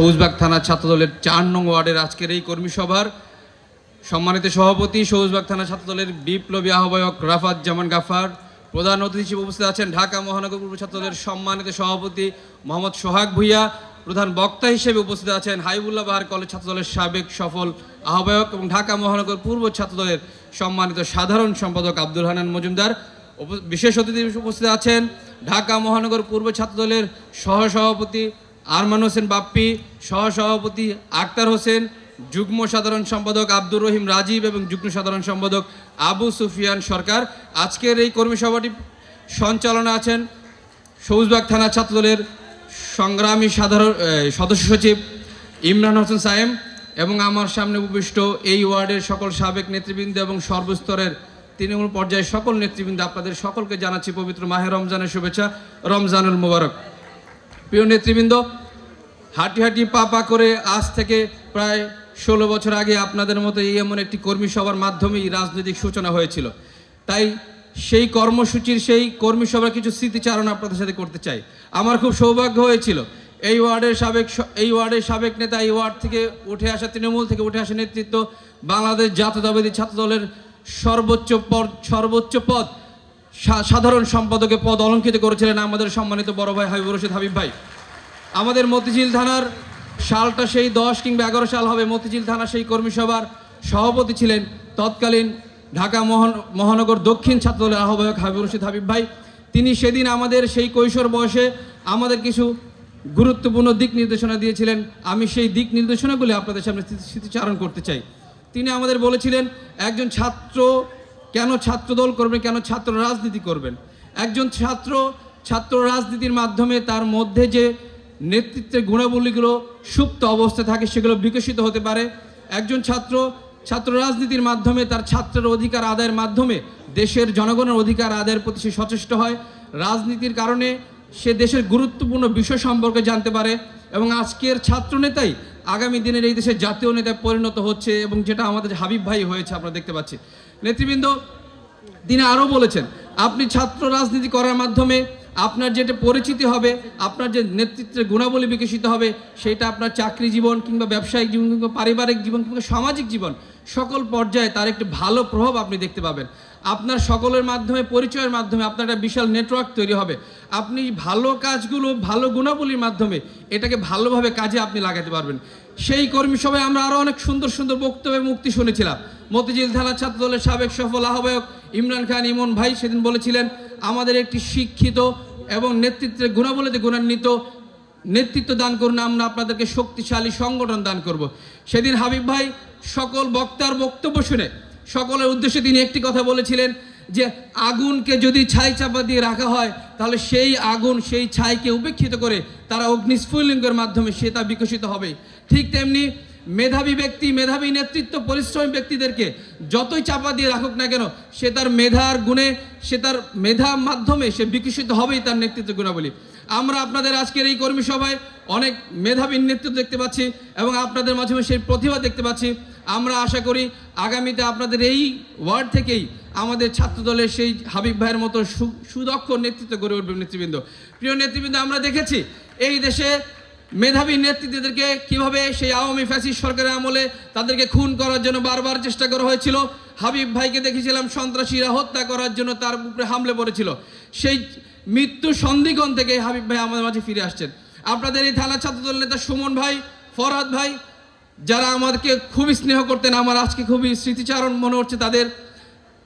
সবুজবাগ থানা ছাত্রদলের চার নং ওয়ার্ডের আজকের এই কর্মী সভার সম্মানিত সভাপতি সবুজবাগ থানা ছাত্রদলের বিপ্লবী আহ্বায়ক রাফাত জামান গাফার, প্রধান অতিথি হিসেবে উপস্থিত আছেন ঢাকা মহানগর পূর্ব ছাত্রদলের সম্মানিত সভাপতি মোহাম্মদ সোহাগ ভুইয়া, প্রধান বক্তা হিসেবে উপস্থিত আছেন হাইবুল্লাহ বাহার কলেজ ছাত্রদলের সাবেক সফল আহ্বায়ক এবং ঢাকা মহানগর পূর্ব ছাত্রদলের সম্মানিত সাধারণ সম্পাদক আব্দুল হানান মজুমদার। বিশেষ অতিথি উপস্থিত আছেন ঢাকা মহানগর পূর্ব ছাত্রদলের সহসভাপতি আরমান হোসেন বাপ্পি, সহসভাপতি আক্তার হোসেন, যুগ্ম সাধারণ সম্পাদক আব্দুর রহিম রাজীব এবং যুগ্ম সাধারণ সম্পাদক আবু সুফিয়ান সরকার। আজকের এই কর্মী সভাটি সঞ্চালনা আছেন সবুজবাগ থানা ছাত্রদলের সংগ্রামী সাধারণ সদস্য সচিব ইমরান হোসেন সায়েম এবং আমার সামনে উপবিষ্ট এই ওয়ার্ডের সকল সাবেক নেতৃবৃন্দ এবং সর্বস্তরের তৃণমূল পর্যায়ের সকল নেতৃবৃন্দ, আপনাদের সকলকে জানাচ্ছি পবিত্র মাহে রমজানের শুভেচ্ছা, রমজানুল মোবারক। প্রিয় নেতৃবৃন্দ, হাঁটি হাঁটি পা পা করে আজ থেকে প্রায় ষোলো বছর আগে আপনাদের মতো এই এমন একটি কর্মী সভার মাধ্যমেই রাজনৈতিক সূচনা হয়েছিল। তাই সেই কর্মসূচির, সেই কর্মী সভার কিছু স্মৃতিচারণ আপনাদের সাথে করতে চাই। আমার খুব সৌভাগ্য হয়েছিল, এই ওয়ার্ডের সাবেক এই ওয়ার্ডের সাবেক নেতা, এই ওয়ার্ড থেকে উঠে আসা তৃণমূল থেকে উঠে আসা নেতৃত্ব, বাংলাদেশ জাতীয়তাবাদী ছাত্রদলের সর্বোচ্চ পদ সর্বোচ্চ পদ সাধারণ সম্পাদকে পদ অলঙ্কিত করেছিলেন আমাদের সম্মানিত বড় ভাই হাবিবুর রশিদ হাবিব ভাই। আমাদের মতিঝিল থানার সালটা সেই দশ কিংবা এগারো সাল হবে, মতিঝিল থানা সেই কর্মী সভার সভাপতি ছিলেন তৎকালীন ঢাকা মহান মহানগর দক্ষিণ ছাত্রদলের আহ্বায়ক হাবিবুর রশিদ হাবিব ভাই। তিনি সেদিন আমাদের সেই কৈশোর বয়সে আমাদের কিছু গুরুত্বপূর্ণ দিক নির্দেশনা দিয়েছিলেন। আমি সেই দিক নির্দেশনাগুলি আপনাদের সামনে স্মৃতি- স্মৃতিচারণ করতে চাই। তিনি আমাদের বলেছিলেন, একজন ছাত্র কেন ছাত্রদল করবেন, কেন ছাত্র রাজনীতি করবেন? একজন ছাত্র ছাত্র রাজনীতির মাধ্যমে তার মধ্যে যে নেতৃত্বের গুণাবলীগুলো সুপ্ত অবস্থায় থাকে, সেগুলো বিকশিত হতে পারে। একজন ছাত্র ছাত্র রাজনীতির মাধ্যমে তার ছাত্রের অধিকার আদায়ের মাধ্যমে দেশের জনগণের অধিকার আদায়ের প্রতি সে সচেষ্ট হয়। রাজনীতির কারণে সে দেশের গুরুত্বপূর্ণ বিষয় সম্পর্কে জানতে পারে এবং আজকের ছাত্র নেতাই আগামী দিনের এই দেশের জাতীয় নেতায় পরিণত হচ্ছে এবং যেটা আমাদের হাবিব ভাই হয়েছে, আমরা দেখতে পাচ্ছি। নেতৃবৃন্দ তিনি আরও বলেছেন, আপনি ছাত্র রাজনীতি করার মাধ্যমে আপনার যেটা পরিচিতি হবে, আপনার যে নেতৃত্বের গুণাবলী বিকশিত হবে, সেটা আপনার চাকরি জীবন কিংবা ব্যবসায়িক জীবন কিংবা পারিবারিক জীবন কিংবা সামাজিক জীবন, সকল পর্যায়ে তার একটি ভালো প্রভাব আপনি দেখতে পাবেন। আপনার সকলের মাধ্যমে, পরিচয়ের মাধ্যমে আপনার একটা বিশাল নেটওয়ার্ক তৈরি হবে। আপনি ভালো কাজগুলো, ভালো গুণাবলীর মাধ্যমে এটাকে ভালোভাবে কাজে আপনি লাগাতে পারবেন। সেই কর্মী সভায় আমরা আরও অনেক সুন্দর সুন্দর বক্তব্য মুক্তি শুনেছিলাম। মতিঝিল থানা ছাত্রদলের সাবেক সফল আহ্বায়ক ইমরান খান ইমন ভাই সেদিন বলেছিলেন, আমাদের একটি শিক্ষিত এবং নেতৃত্বের গুণাবলীতে গুণান্বিত নেতৃত্ব দান করুন, আমরা আপনাদেরকে শক্তিশালী সংগঠন দান করব। সেদিন হাবিব ভাই সকল বক্তার বক্তব্য শুনে সকলের উদ্দেশ্যে তিনি একটি কথা বলেছিলেন যে, আগুনকে যদি ছাই চাপা দিয়ে রাখা হয়, তাহলে সেই আগুন, সেই ছাইকে উপেক্ষিত করে তারা অগ্নিস্ফুলিঙ্গের মাধ্যমে সে তা বিকশিত হবে। ঠিক তেমনি মেধাবী ব্যক্তি, মেধাবী নেতৃত্ব, পরিশ্রমী ব্যক্তিদেরকে যতই চাপা দিয়ে রাখুক না কেন, সে তার মেধার গুণে, সে তার মেধার মাধ্যমে সে বিকশিত হবেই তার নেতৃত্ব গুণাবলী। আমরা আপনাদের আজকের এই কর্মী সভায় অনেক মেধাবী নেতৃত্ব দেখতে পাচ্ছি এবং আপনাদের মাধ্যমে সেই প্রতিভা দেখতে পাচ্ছি। আমরা আশা করি আগামীতে আপনাদের এই ওয়ার্ড থেকেই আমাদের ছাত্রদলের সেই হাবিব ভাইয়ের মতো সুদক্ষ নেতৃত্ব গড়ে উঠবে নেতৃবৃন্দ। প্রিয় নেতৃবৃন্দ, আমরা দেখেছি এই দেশে মেধাবী নেতৃত্বদেরকে কীভাবে সেই আওয়ামী ফ্যাসিস্ট সরকারের আমলে তাদেরকে খুন করার জন্য বারবার চেষ্টা করা হয়েছিল? হাবিব ভাইকে দেখেছিলাম সন্ত্রাসীরা হত্যা করার জন্য তার উপরে হামলে পড়েছিল। সেই মৃত্যু সন্ধিক্ষণ থেকে হাবিব ভাই আমাদের মাঝে ফিরে আসছেন। আপনাদের এই থানা ছাত্রদল নেতা সুমন ভাই ফরহাদ ভাই, যারা আমাদেরকে খুবই স্নেহ করতেন, আমার আজকে খুবই স্মৃতিচারণ মনে হচ্ছে তাদের।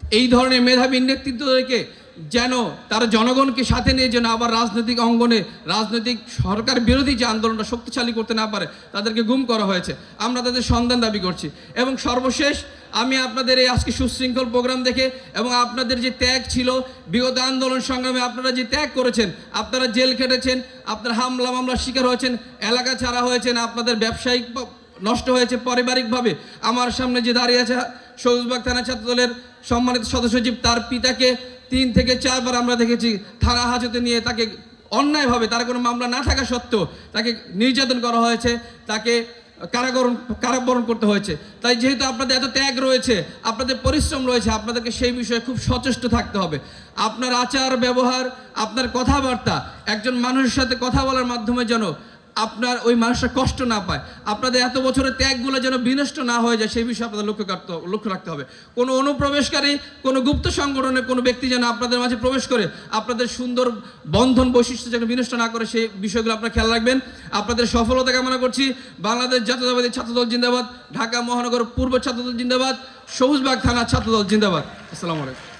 এই ধরনের মেধাবী নেতৃত্বদেরকে যেন তারা জনগণকে সাথে নিয়ে যেন আবার রাজনৈতিক অঙ্গনে, রাজনৈতিক সরকার বিরোধী যে আন্দোলনটা শক্তিশালী করতে না পারে, তাদেরকে গুম করা হয়েছে। আমরা তাদের সন্ধান দাবি করছি। এবং সর্বশেষ আমি আপনাদের এই আজকে সুশৃঙ্খল প্রোগ্রাম দেখে এবং আপনাদের যে ত্যাগ ছিল, বিগত আন্দোলন সংগ্রামে আপনারা যে ত্যাগ করেছেন, আপনারা জেল খেটেছেন, আপনারা হামলা মামলার শিকার হয়েছেন, এলাকা ছাড়া হয়েছেন, আপনাদের ব্যবসায়িক নষ্ট হয়েছে পারিবারিকভাবে। আমার সামনে যে দাঁড়িয়ে আছে সবুজবাগ থানা ছাত্রদলের সম্মানিত সদস্য সচিব, তার পিতাকে তিন থেকে চারবার আমরা দেখেছি থানা হাজতে নিয়ে তাকে অন্যায়ভাবে, তার কোনো মামলা না থাকা সত্ত্বেও তাকে নির্যাতন করা হয়েছে, তাকে কারাগরণ কারাবরণ করতে হয়েছে। তাই যেহেতু আপনাদের এত ত্যাগ রয়েছে, আপনাদের পরিশ্রম রয়েছে, আপনাদেরকে সেই বিষয়ে খুব সচেষ্ট থাকতে হবে। আপনার আচার, ব্যবহার, আপনার কথাবার্তা, একজন মানুষের সাথে কথা বলার মাধ্যমে যেন আপনার ওই মানুষটা কষ্ট না পায়। আপনাদের এত বছরের ত্যাগগুলো যেন বিনষ্ট না হয়ে যায়, সেই বিষয়ে আপনাদের লক্ষ্য রাখতে লক্ষ্য রাখতে হবে। কোনো অনুপ্রবেশকারী, কোনো গুপ্ত সংগঠনের কোনো ব্যক্তি যেন আপনাদের মাঝে প্রবেশ করে, আপনাদের সুন্দর বন্ধন বৈশিষ্ট্য যেন বিনষ্ট না করে, সেই বিষয়গুলো আপনারা খেয়াল রাখবেন। আপনাদের সফলতা কামনা করছি। বাংলাদেশ জাতীয়তাবাদী ছাত্রদল জিন্দাবাদ, ঢাকা মহানগর পূর্ব ছাত্রদল জিন্দাবাদ, সবুজবাগ থানা ছাত্রদল জিন্দাবাদ। আসসালামু আলাইকুম।